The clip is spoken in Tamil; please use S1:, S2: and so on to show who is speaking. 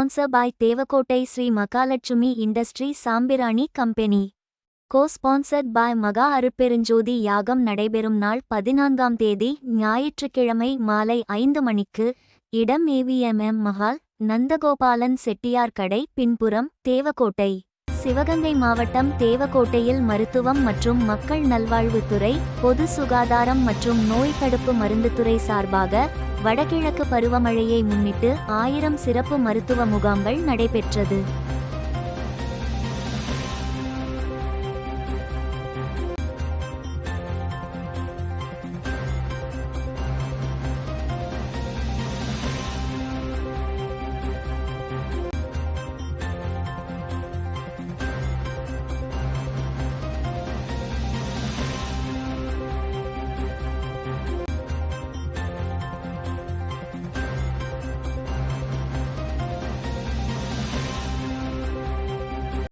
S1: Sponsor by Devakottai Sri Mahalakshmi industry சாம்பிராணி கம்பெனி கோ ஸ்பான்சர்ட் பாய் மகா அருப்பெருஞ்சோதி யாகம் நடைபெறும் நாள் பதினான்காம் தேதி ஞாயிற்றுக்கிழமை மாலை ஐந்து மணிக்கு இடம் ஏவிஎம்எம் மஹால் நந்தகோபாலன் செட்டியார் கடை பின்புறம் தேவக்கோட்டை சிவகங்கை மாவட்டம் தேவக்கோட்டையில் மருத்துவம் மற்றும் மக்கள் நல்வாழ்வுத்துறை பொது சுகாதாரம் மற்றும் நோய் தடுப்பு மருந்துத்துறை சார்பாக வடகிழக்கு பருவமழையை முன்னிட்டு ஆயிரம் சிறப்பு மருத்துவ முகாம்கள் நடைபெற்றது.